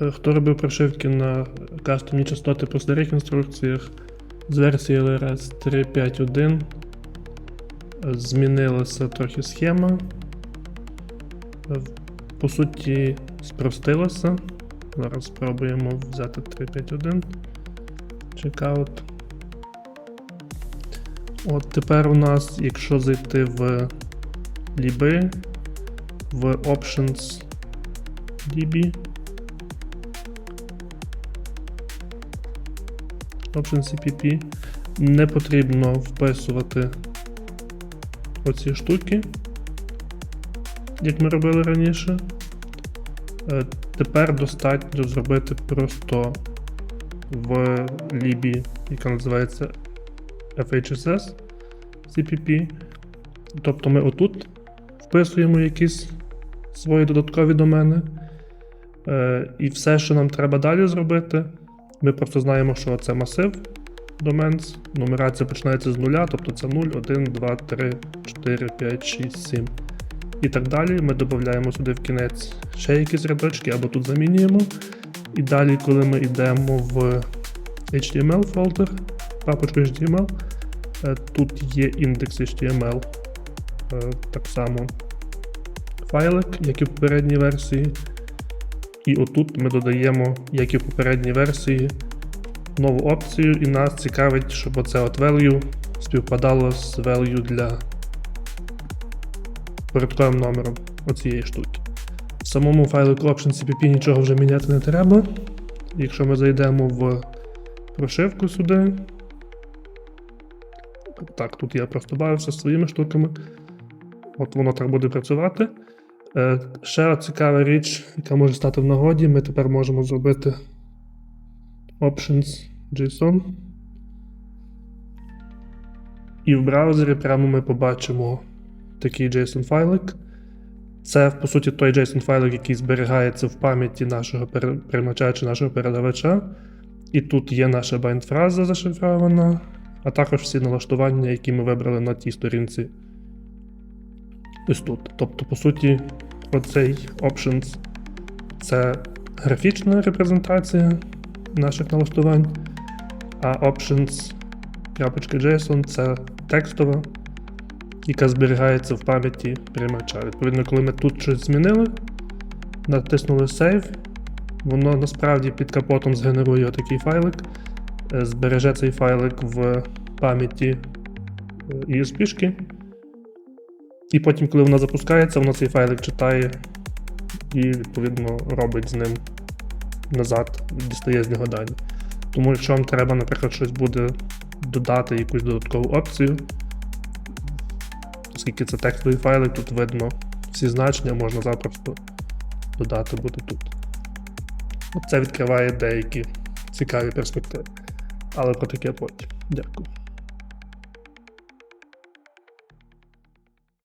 Е, Хто робив прошивки на кастомні частоти по старих інструкціях з версії LRS 3.5.1 е, змінилася трохи схема. Е, По суті, спростилася. Зараз спробуємо взяти 3.5.1. Checkout. От тепер у нас, якщо зайти в ліби, в Options DB, Option CPP, не потрібно вписувати оці штуки, як ми робили раніше. Е, Тепер достатньо зробити просто в лібі, яка називається FHSS CPP. Тобто ми отут вписуємо якісь свої додаткові домени. Е, і все, що нам треба далі зробити, ми просто знаємо, що це масив domains. Нумерація починається з нуля, тобто це 0, 1, 2, 3, 4, 5, 6, 7 і так далі. Ми додаємо сюди в кінець ще якісь рядочки або тут замінюємо. І далі, коли ми йдемо в HTML фолдер, папочку HTML, е, тут є індекс HTML. Е, Так само файлик, як і в попередній версії. І отут ми додаємо, як і в попередній версії, нову опцію, і нас цікавить, щоб оце от value співпадало з value для порядковим номером оцієї штуки. В самому файлику Option CPP нічого вже міняти не треба. Якщо ми зайдемо в прошивку сюди. Так, тут я просто бавився своїми штуками. От воно так буде працювати. Е, ще цікава річ, яка може стати в нагоді, ми тепер можемо зробити Options JSON. І в браузері прямо ми побачимо такий JSON файлик. Це, по суті, той JSON файлик, який зберігається в пам'яті нашого приймача чи нашого передавача. І тут є наша байнд-фраза зашифрована, а також всі налаштування, які ми вибрали на тій сторінці. Ось тут. Тобто, по суті, оцей Options це графічна репрезентація наших налаштувань, а Options.json це текстова яка зберігається в пам'яті приймача. Відповідно, коли ми тут щось змінили, натиснули Save, воно насправді під капотом згенерує такий файлик, е, збереже цей файлик в пам'яті е, ESP-шки. І потім, коли вона запускається, воно цей файлик читає і, відповідно, робить з ним назад, дістає з нього дані. Тому, якщо вам треба, наприклад, щось буде додати якусь додаткову опцію, оскільки це текстовий файлик, тут видно всі значення, можна запросто додати буде тут. Це відкриває деякі цікаві перспективи. Але про таке потім. Дякую.